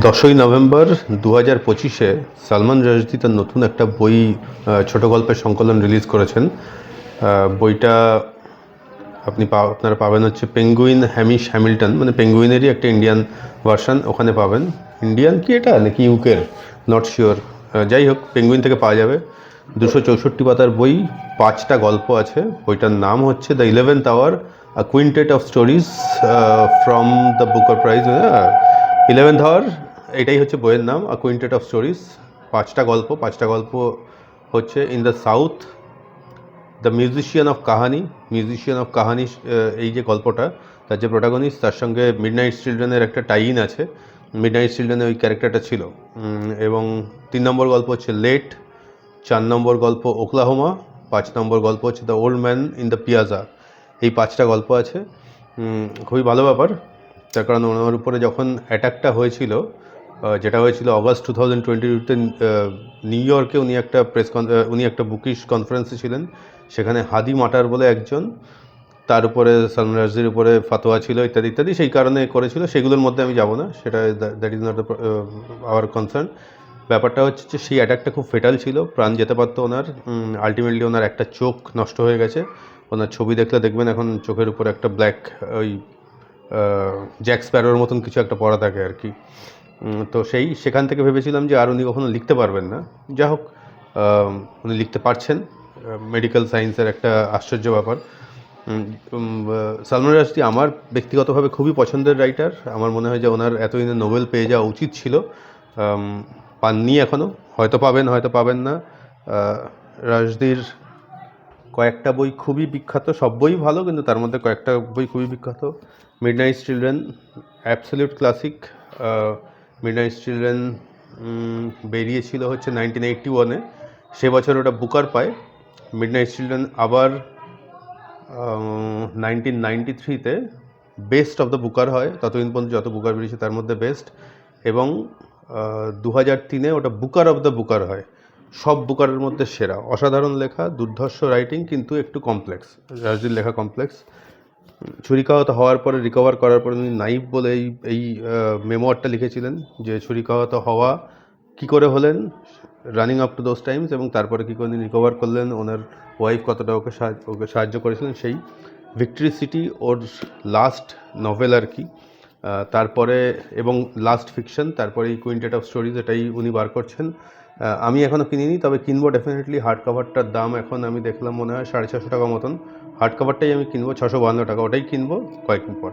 দশই নভেম্বর দু হাজার পঁচিশে সালমান রাশদি তার নতুন একটা বই ছোট গল্পের সংকলন রিলিজ করেছেন। বইটা আপনি পা- আপনারা পাবেন হচ্ছে পেঙ্গুইন হ্যামিশ হ্যামিল্টন মানে পেঙ্গুইনেরই একটা ইন্ডিয়ান ভার্সন ওখানে পাবেন। ইন্ডিয়ান কি এটা? নাকি ইউকের? নট শিওর যাই হোক, পেঙ্গুইন থেকে পাওয়া যাবে। দুশো চৌষট্টি পাতার বই, পাঁচটা গল্প আছে। বইটার নাম হচ্ছে the eleventh hour a quintet of stories from the Booker prize eleventh hour এটাই হচ্ছে বইয়ের নাম আ কুইন্টেট অফ স্টোরিজ পাঁচটা গল্প পাঁচটা গল্প হচ্ছে in the south the musician of Kahani musician of Kahani এই যে গল্পটা, তার যে প্রোটাগনিস্ট তার সঙ্গে মিড নাইট চিলড্রেনের একটা টাইন আছে। মিড নাইট চিলড্রেনের ওই ক্যারেক্টারটা ছিল। এবং তিন নম্বর গল্প হচ্ছে লেট চার নম্বর গল্প ওকলাহোমা পাঁচ নম্বর গল্প হচ্ছে the old man in the piazza এই পাঁচটা গল্প আছে। খুবই ভালো ব্যাপার। তার কারণ ওনার উপরে যখন অ্যাটাকটা হয়েছিল যেটা হয়েছিল অগস্ট টু থাউজেন্ড টোয়েন্টি টুতে নিউ ইয়র্কে উনি একটা প্রেস উনি একটা বুকিশ কনফারেন্সে ছিলেন। সেখানে হাদি মাটার বলে একজন, তার উপরে সালমান রাশদির উপরে ফাতোয়া ছিল, ইত্যাদি ইত্যাদি। সেই কারণে করেছিল। সেগুলোর মধ্যে আমি যাব না, সেটা that is not our concern ব্যাপারটা হচ্ছে যে সেই অ্যাটাকটা খুব ফেটাল ছিল। প্রাণ যেতে পারতো ওনার। আলটিমেটলি ওনার একটা চোখ নষ্ট হয়ে গেছে। ওনার ছবি দেখলে দেখবেন এখন চোখের উপর একটা ব্ল্যাক ওই জ্যাক স্প্যারোর মতন কিছু একটা পড়া থাকে আর কি। তো সেই সেখান থেকে ভেবেছিলাম যে আর উনি কখনো লিখতে পারবেন না। যা হোক উনি লিখতে পারছেন। মেডিকেল সায়েন্সের একটা আশ্চর্য ব্যাপার। সালমান রাশদি আমার ব্যক্তিগতভাবে খুবই পছন্দের রাইটার আমার মনে হয় যে ওনার এতদিনে নোবেল পেয়ে যাওয়া উচিত ছিল। পাননি এখনও হয়তো পাবেন হয়তো পাবেন না। রাজদির কয়েকটা বই খুবই বিখ্যাত। সব বই ভালো, কিন্তু তার মধ্যে কয়েকটা বই খুবই বিখ্যাত। Midnight children absolute classic midnight children বেরিয়েছিল হচ্ছে নাইনটিন এইটটি ওয়ানে সে বছর ওটা বুকার পায়। মিড নাইট চিলড্রেন আবার নাইনটিন নাইনটি থ্রিতে বেস্ট অফ দ্য বুকার হয়। ততদিন পর্যন্ত যত বুকার বেরিয়েছে তার মধ্যে বেস্ট এবং দু হাজার তিনে ওটা বুকার অফ দ্য বুকার হয়। সব বুকারের মধ্যে সেরা। অসাধারণ লেখা, দুর্ধর্ষ রাইটিং কিন্তু একটু কমপ্লেক্স রাজদির লেখা কমপ্লেক্স ছুরিকাহত হওয়ার পরে রিকভার করার পরে উনি নাইব বলে এই এই মেমোয়ারটা লিখেছিলেন যে ছুরিকাহত হওয়া কি করে হলেন running up to those times এবং তারপরে কী করে রিকভার করলেন, ওনার ওয়াইফ কতটা ওকে সাহায্য ওকে সাহায্য করেছিলেন, সেই ভিক্টরি সিটি ওর লাস্ট নভেল আর কি। তারপরে এবং লাস্ট ফিকশন তারপরে এই কুইন্টেট অফ স্টোরিজ এটাই উনি বার করছেন। আমি এখনও কিনিনি, তবে কিনবো ডেফিনেটলি হার্ড কাভারটার দাম এখন আমি দেখলাম মনে হয় সাড়ে ছশো টাকা মতন। হার্ড কাভারটাই আমি কিনবো ছশো বাহান্ন টাকা ওটাই কিনবো কয়েকদিন পর।